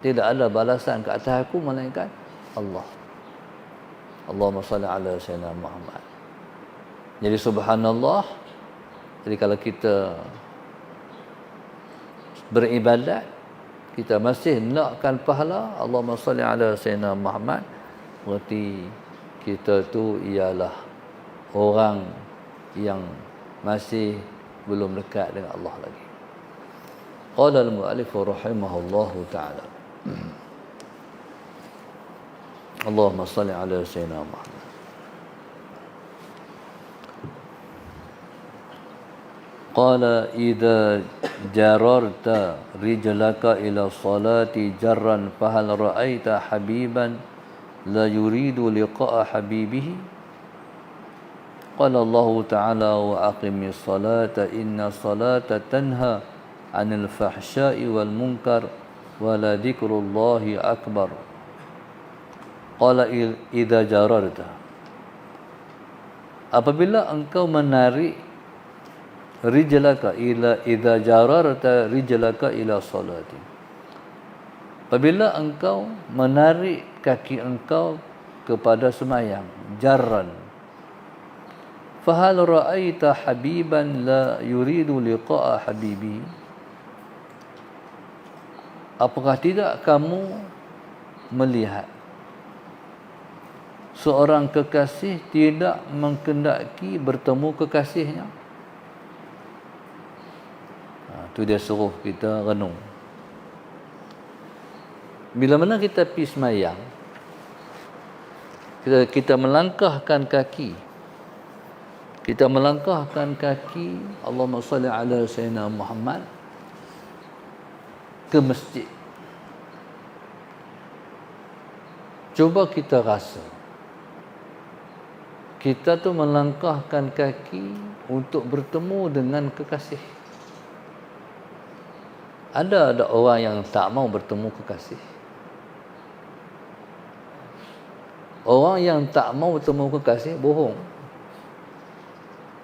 tidak ada balasan ke atas aku melainkan Allah. Allahumma salli ala sayyidina Muhammad. Jadi subhanallah. Jadi kalau kita beribadat kita masih nakkan pahala Allahumma salli ala sayyidina Muhammad berarti kita tu ialah orang yang masih belum dekat dengan Allah lagi. Qala al-mu'allif rahimahullahu ta'ala. Allahumma salli ala sayyidina Muhammad. قال إذا جررت رجلك إلى الصلاة جرا فهل رأيت حبيبا لا يريد لقاء حبيبه قال الله تعالى وأقم الصلاة إن الصلاة تنهى عن الفحشاء والمنكر ولذكر الله أكبر qala idza jararta. Apabila engkau menarik rijlaka ila idza jararta rijlaka ila salati. Apabila engkau menarik kaki engkau kepada semayang jarran. Fahal ra'aita habiban la yuridu liqa'a habibi? Apakah tidak kamu melihat? Seorang kekasih tidak mengkendaki bertemu kekasihnya. Tu dia suruh kita renung. Bila mana kita pergi semayang kita, kita melangkahkan kaki. Kita melangkahkan kaki Allahumma salli ala sayyidina Muhammad ke masjid. Cuba kita rasa kita tu melangkahkan kaki untuk bertemu dengan kekasih ada ada orang yang tak mau bertemu kekasih. Orang yang tak mau bertemu kekasih bohong.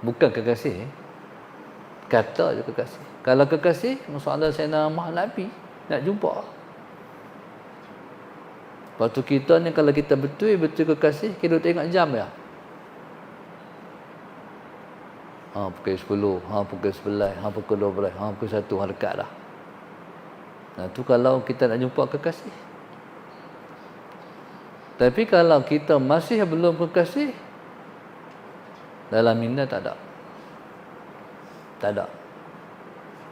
Bukan kekasih. Kata je kekasih. Kalau kekasih, masalah saya nak mak Nabi. Nak jumpa. Lepas tu kita ni kalau kita betul-betul kekasih, kita tengok jam ya. Ha, pukul 10, ha, pukul 11, ha, pukul 12, ha, pukul 1, ha, dekat dah. Nah, tu kalau kita nak jumpa kekasih. Tapi kalau kita masih belum kekasih, dalam minda tak ada. Tak ada.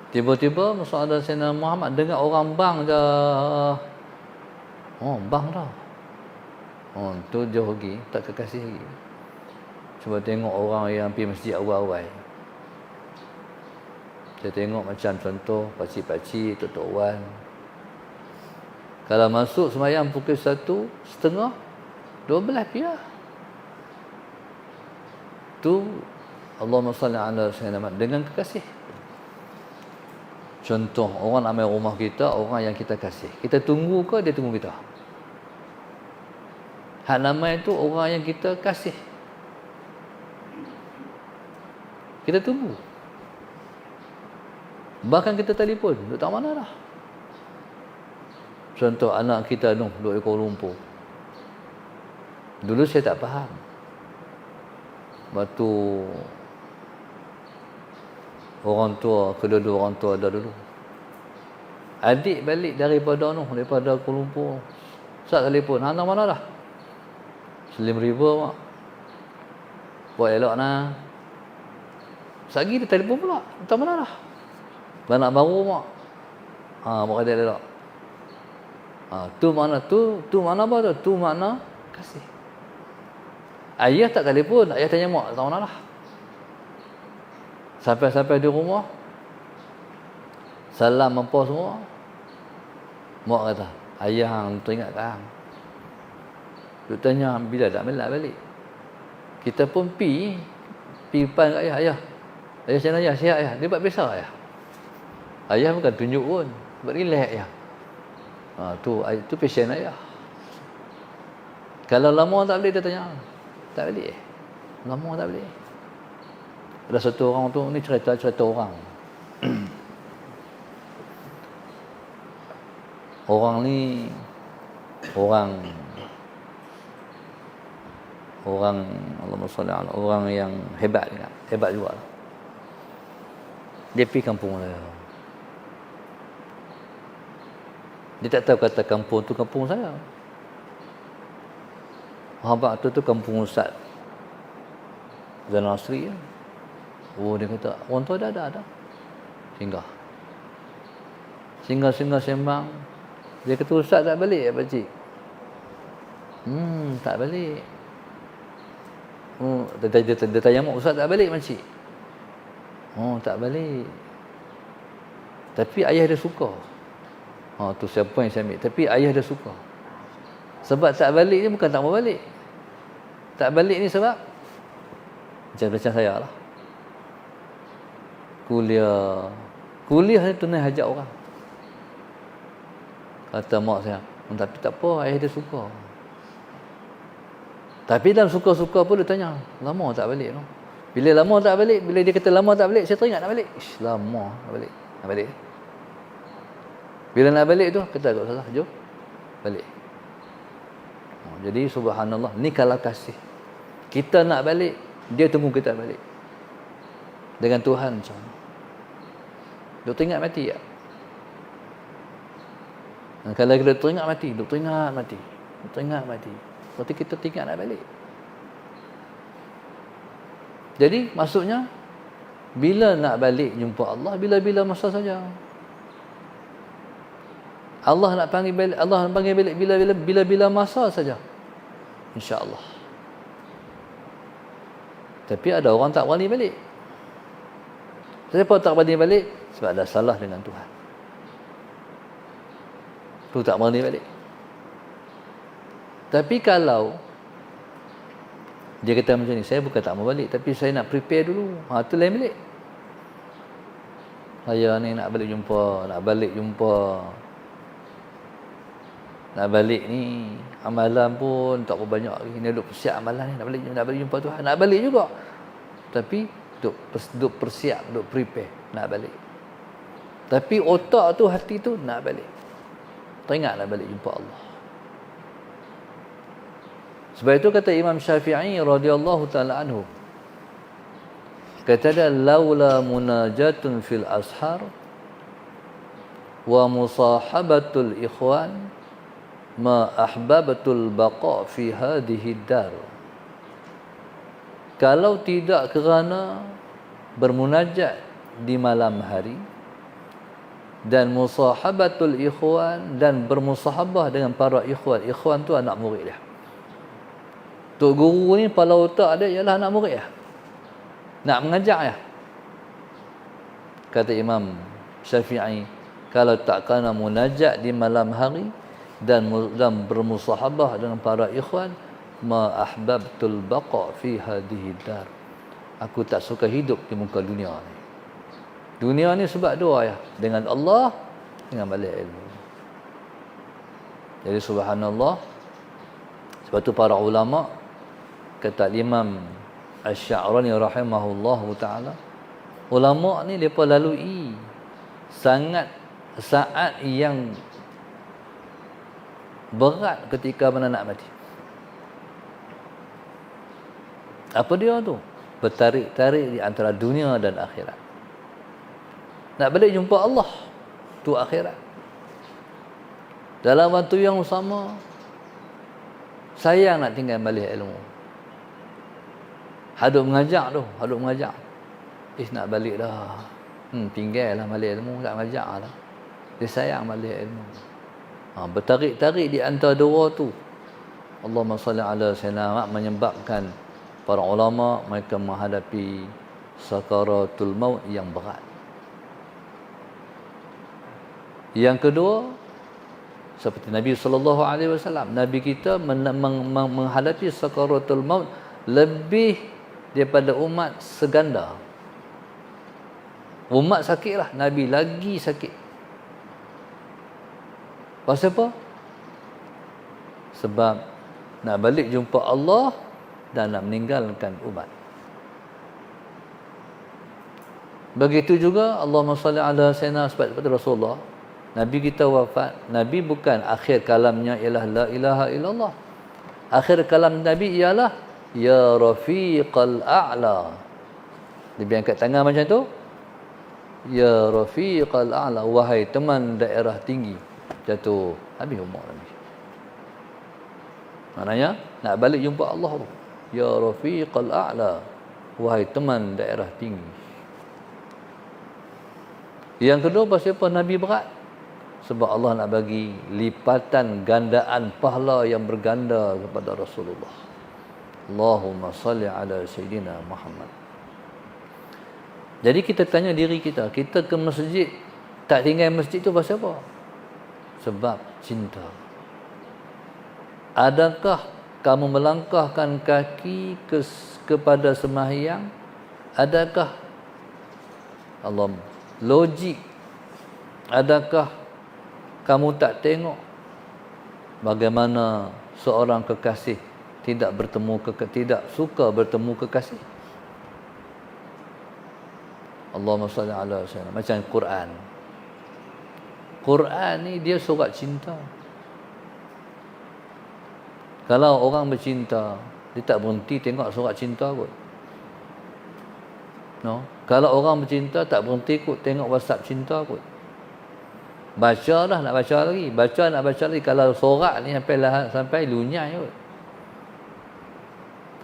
Tiba-tiba masa ada Sayyidina Muhammad dengar orang bang je. Oh, bang dah. Oh, tu jauh lagi, tak kekasih lagi. Cuba tengok orang yang pergi masjid awal-awal. Kita tengok macam contoh pakcik-pakcik, tuan wan. Kalau masuk semayang pukul satu setengah, dua belas pia. Tu Allahumma salli ala sayyidina dengan kekasih. Contoh orang ambil rumah kita, orang yang kita kasih. Kita tunggu ke dia tunggu kita? Hak nama itu orang yang kita kasih. Kita tunggu. Bahkan kita telefon, duduk tak mana dah. Contoh anak kita tu duduk Kuala Lumpur. Dulu saya tak faham. Waktu orang tua, kedua-dua orang tua ada dulu. Adik balik daripada tu, daripada Kuala Lumpur. Sat telefon, anak mana dah? Slim River mak. Buat elok nah. Sagi dia telefon pula. Tak mana dah? Beranak baru mak. Ha, mak kata dia tak. Ha, tu mana tu? Tu mana apa tu? Tu mana kasih. Ayah tak telefon. Ayah tanya mak, tak mana lah. Sampai-sampai di rumah. Salam apa semua. Mak kata, ayah hang teringat kan. Dia tanya, bila tak balik balik? Kita pun pi, pi pan kat ayah. Ayah, ayah saya ayah, sihat ayah. Dia buat biasa ayah. Ayah bukan tunjuk pun. Buat relax ya. Ha, tu, tu passion ayah. Kalau lama tak boleh, dia tanya. Tak boleh. Lama tak boleh. Ada satu orang tu, ni cerita-cerita orang. orang ni orang orang Allahumma ala orang yang hebat juga hebat juga dia pergi kampung dia dia tak tahu kata kampung tu kampung saya. Habak tu tu kampung Ustaz Zainal Asri ya. Oh dia kata orang tu ada ada ada. Singgah. Singgah singgah sembang. Dia kata Ustaz tak balik ya pakcik hmm tak balik. Oh, dia, dia, dia, dia tanya mak Ustaz tak balik makcik Oh tak balik. Tapi ayah dia suka. Oh tu siapa yang saya ambil. Tapi ayah dia suka. Sebab tak balik ni bukan tak mau balik. Tak balik ni sebab Macam-macam saya lah. Kuliah. Kuliah ni tunai hajat orang. Kata mak saya Tapi tak apa ayah dia suka. Tapi dalam suka-suka pun dia tanya, lama tak balik tu. Bila lama tak balik, bila dia kata lama tak balik, saya teringat nak balik. Ish, lama nak balik. Nak balik. Bila nak balik tu, kata tak salah, jom. Balik. Oh, jadi subhanallah, ni kalau kasih. Kita nak balik, dia tunggu kita balik. Dengan Tuhan macam mana? Duk teringat mati tak? Kalau kita teringat mati, duk teringat mati. Duk teringat mati. Tu kita tinggal nak balik. Jadi maksudnya bila nak balik jumpa Allah bila-bila masa saja. Allah nak panggil balik Allah nak panggil balik bila-bila bila-bila masa saja. Insya-Allah. Tapi ada orang tak berani balik. Kenapa tak berani balik? Sebab ada salah dengan Tuhan. Tu tak berani balik. Tapi kalau dia kata macam ni, saya bukan tak mau balik tapi saya nak prepare dulu. Ha tu lain balik. Saya ni nak balik jumpa, nak balik jumpa. Nak balik ni amalan pun tak banyak lagi. Ni duk persiap amalan ni nak balik nak balik jumpa Tuhan. Nak balik juga. Tapi duk duk persiap, duk prepare nak balik. Tapi otak tu hati tu nak balik. Teringat nak balik jumpa Allah. Sebab itu kata Imam Syafi'i radhiyallahu taala anhu. Kata dia laula munajatun fil ashar wa musahabatul ikhwan ma ahbabatul baqa fi hadhihi dar. Kalau tidak kerana bermunajat di malam hari dan musahabatul ikhwan dan bermusahabah dengan para ikhwan. Ikhwan tu anak murid dia. Tok guru ni kepala otak dia ialah anak murid ya. Nak mengajar ya. Kata Imam Syafi'i, kalau tak kena munajat di malam hari dan dan bermusahabah dengan para ikhwan, ma ahbabtul baqa fi hadhihi dar. Aku tak suka hidup di muka dunia ni. Dunia ni sebab dua ya, dengan Allah dengan balik ilmu. Jadi subhanallah sebab tu para ulama kata Imam Asy-Sya'rani rahimahullah taala ulama ni depa lalui sangat saat yang berat ketika mana nak mati. Apa dia tu? Bertarik-tarik di antara dunia dan akhirat. Nak balik jumpa Allah tu akhirat. Dalam waktu yang sama sayang nak tinggal balik ilmu Haduk mengajak tu, haduk mengajak. Is nak balik dah. Hmm, tinggal lah balik ilmu, tak mengajak lah. Dia sayang balik ilmu. Ha, bertarik-tarik di antara dua tu. Allahumma salli ala sayyidina menyebabkan para ulama mereka menghadapi sakaratul maut yang berat. Yang kedua, seperti Nabi sallallahu alaihi wasallam, nabi kita menghadapi sakaratul maut lebih daripada umat seganda. Umat sakitlah, Nabi lagi sakit. Pasal apa? Sebab nak balik jumpa Allah dan nak meninggalkan umat. Begitu juga Allah salli ala sayyidina seperti Rasulullah Nabi kita wafat, Nabi bukan akhir kalamnya ialah la ilaha illallah. Akhir kalam Nabi ialah ya rafiqal a'la. Dia angkat tangan macam tu. Ya rafiqal a'la wahai teman daerah tinggi. Jatuh habis umur Nabi. Maknanya nak balik jumpa Allah tu. Ya rafiqal a'la wahai teman daerah tinggi. Yang kedua pasal apa Nabi berat? Sebab Allah nak bagi lipatan gandaan pahala yang berganda kepada Rasulullah. Allahumma salli ala Sayyidina Muhammad. Jadi kita tanya diri kita, kita ke masjid, tak tinggal masjid tu pasal apa? Sebab cinta. Adakah kamu melangkahkan kaki ke, kepada sembahyang? Adakah Allah logik adakah kamu tak tengok bagaimana seorang kekasih tidak bertemu ke tidak suka bertemu kekasih Allahumma salli ala sayyidina macam Quran Quran ni dia surat cinta kalau orang bercinta dia tak berhenti tengok surat cinta kot no kalau orang bercinta tak berhenti kot tengok WhatsApp cinta kot. Baca lah nak baca lagi. Baca nak baca lagi. Kalau sorak ni sampai lah, sampai lunyai kot.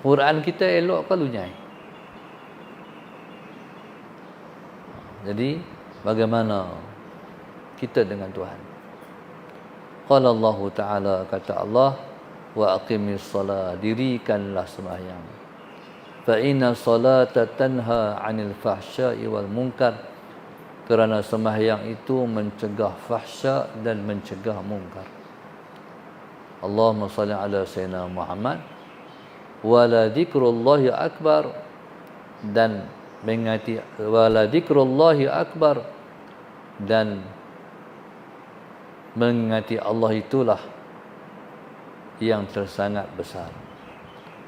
Quran kita elok ke lunyai? Jadi bagaimana kita dengan Tuhan? Qala Allah Taala kata Allah wa aqimis salat dirikanlah sembahyang fa inna salata tanha 'anil fahsya'i wal munkar kerana sembahyang itu mencegah fahsya dan mencegah mungkar Allahumma salli ala sayyidina Muhammad wa la dzikrullahi akbar. Dan mengati wa la dzikrullahi akbar. Dan mengingati Allah itulah yang tersangat besar.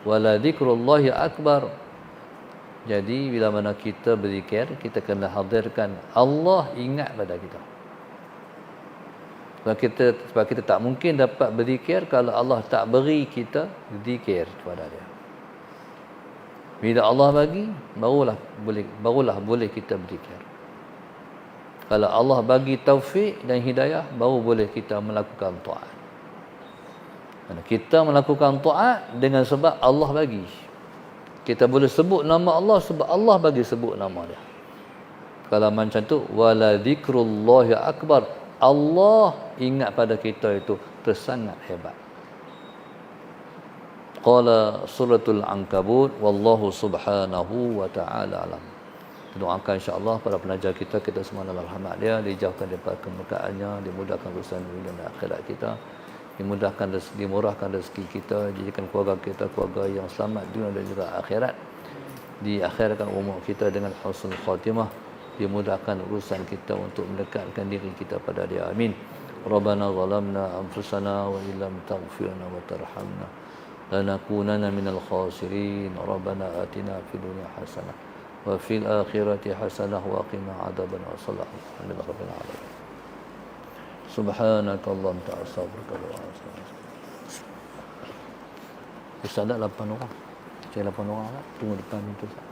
Wala dzikrullahi akbar. Jadi bila mana kita berzikir kita kena hadirkan Allah ingat pada kita sebab kita sebab kita tak mungkin dapat berzikir kalau Allah tak beri kita zikir kepada dia bila Allah bagi barulah boleh barulah boleh kita berzikir kalau Allah bagi taufik dan hidayah baru boleh kita melakukan taat kita melakukan taat dengan sebab Allah bagi. Kita boleh sebut nama Allah sebab Allah bagi sebut nama dia. Kalau macam tu wala zikrullahi akbar. Allah ingat pada kita itu tersangat hebat. Qala suratul ankabut wallahu subhanahu wa ta'ala alam. Doakan insya-Allah para pelajar kita kita semua dalam rahmat dia dijauhkan daripada kemurkaannya dimudahkan urusan dunia dan akhirat kita dimudahkan rezeki, dimurahkan rezeki kita, jadikan keluarga kita keluarga yang selamat dunia dan juga akhirat. Diakhirkan umur kita dengan husnul khatimah, dimudahkan urusan kita untuk mendekatkan diri kita pada Dia. Amin. Rabbana zalamna anfusana wa illam taghfir lana wa tarhamna lanakunanna minal khasirin. Rabbana atina fid dunya hasanah wa fil akhirati hasanah wa qina adzaban wa sallallahu alaihi wa sallam. Subhanaka Allah ta'ala wa Ustaz ada 8 orang. Saya 8 orang lah. Tunggu depan pintu Ustaz.